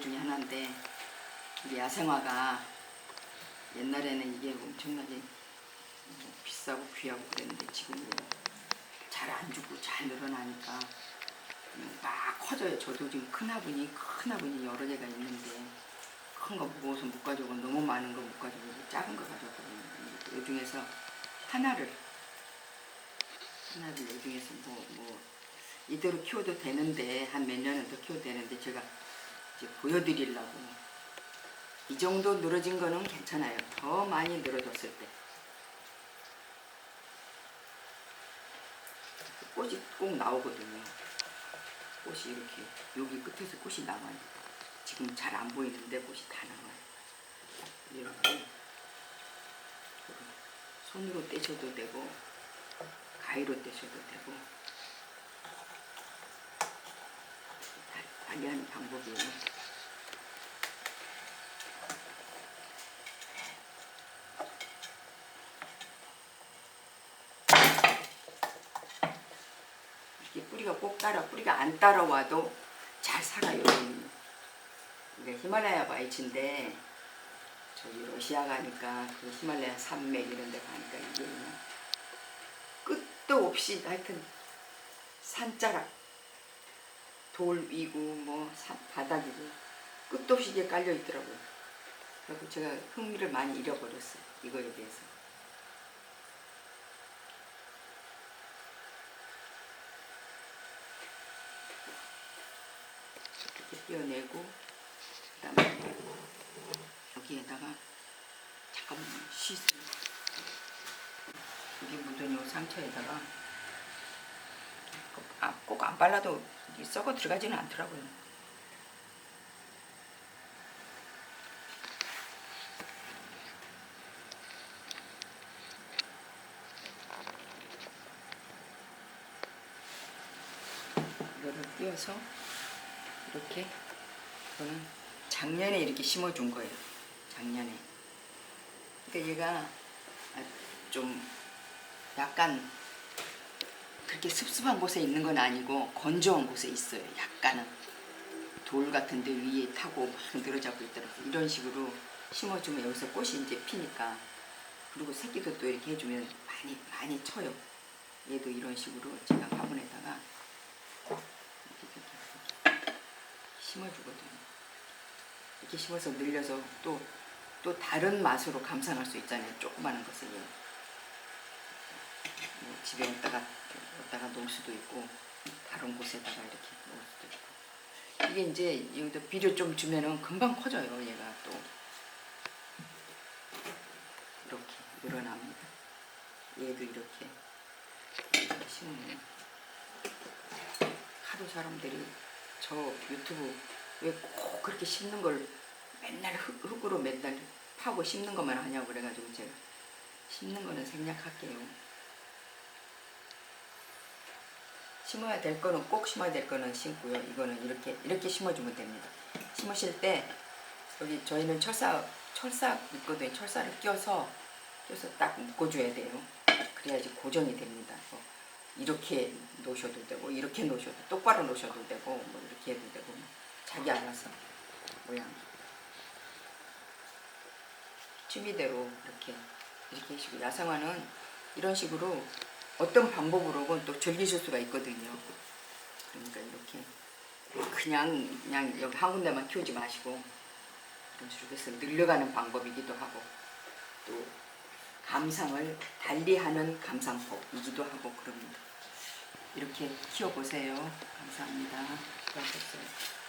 중에 하나인데 우리 야생화가 옛날에는 이게 엄청나게 뭐 비싸고 귀하고 그랬는데 지금은 잘안 죽고 잘 늘어나니까 막 커져요. 저도 지금 큰 화분이 큰 화분이 여러 개가 있는데 큰 거 무거워서 못 가져오고 너무 많은 거 못 가져오고 작은 거 가져오거든요. 이 중에서 하나를 하나를 이 중에서 뭐 뭐 이대로 키워도 되는데 한 몇 년은 더 키워도 되는데 제가 이제 보여드리려고 이 정도 늘어진 거는 괜찮아요. 더 많이 늘어졌을 때 꽃이 꼭 나오거든요. 꽃이 이렇게 여기 끝에서 꽃이 나와요. 지금 잘 안 보이는데 꽃이 다 나와요. 이렇게 손으로 떼셔도 되고 가위로 떼셔도 되고 다- 관리하는 방법이에요. 이렇게 뿌리가 꼭 따라 뿌리가 안 따라와도 잘 살아요. 이. 이게 히말라야 바이츠인데 저기 러시아 가니까 그 히말라야 산맥 이런 데 가니까 이게 끝도 없이 하여튼 산자락 돌 위고 뭐 산, 바닥이고 끝도 없이 이게 깔려 있더라고요. 그래서 제가 흥미를 많이 잃어버렸어요. 이거에 대해서. 이렇게 떼어내고 그다음에 여기에다가 잠깐만 씻어요. 여기 묻은 요 상처에다가 아, 꼭 안 발라도 썩어 들어가지는 않더라고요. 이거를 띄어서 이렇게 이거는 작년에 이렇게 심어준 거예요. 작년에. 그러니까 얘가 아, 좀 약간 그렇게 습습한 곳에 있는 건 아니고 건조한 곳에 있어요. 약간은 돌 같은 데 위에 타고 막 늘어잡고 있더라고요. 이런 식으로 심어주면 여기서 꽃이 이제 피니까 그리고 새끼도 또 이렇게 해주면 많이 많이 쳐요. 얘도 이런 식으로 제가 화분에다가 이렇게 심어주거든요. 이렇게 심어서 늘려서 또 또 다른 맛으로 감상할 수 있잖아요. 조그마한 것을 뭐 집에 왔다가 왔다가 놓을 수도 있고 다른 곳에다가 이렇게 놓을 수도 있고 이게 이제 여기다 비료 좀 주면은 금방 커져요. 얘가 또 이렇게 늘어납니다. 얘도 이렇게 심으면 하도 사람들이 저 유튜브 왜 꼭 그렇게 심는 걸 맨날 흙, 흙으로 맨날 파고 심는 것만 하냐고 그래가지고 제가 심는 거는 생략할게요. 심어야 될 거는 꼭 심어야 될 거는 심고요. 이거는 이렇게 이렇게 심어주면 됩니다. 심으실 때 여기 저희는 철사 철사 있거든요. 철사를 껴서 껴서 딱 묶어줘야 돼요. 그래야지 고정이 됩니다. 뭐 이렇게 놓으셔도 되고 이렇게 놓으셔도 똑바로 놓으셔도 되고 뭐 이렇게 해도 되고 뭐 자기 알아서 모양 취미대로 이렇게 이렇게 하시고 야생화는 이런 식으로 어떤 방법으로건 또 즐기실 수가 있거든요. 그러니까 이렇게 그냥 그냥 여기 한 군데만 키우지 마시고 식으로 해서 늘려가는 방법이기도 하고 또 감상을 달리하는 감상법이기도 하고 그럽니다. 이렇게 키워보세요. 감사합니다. 수고하셨어요.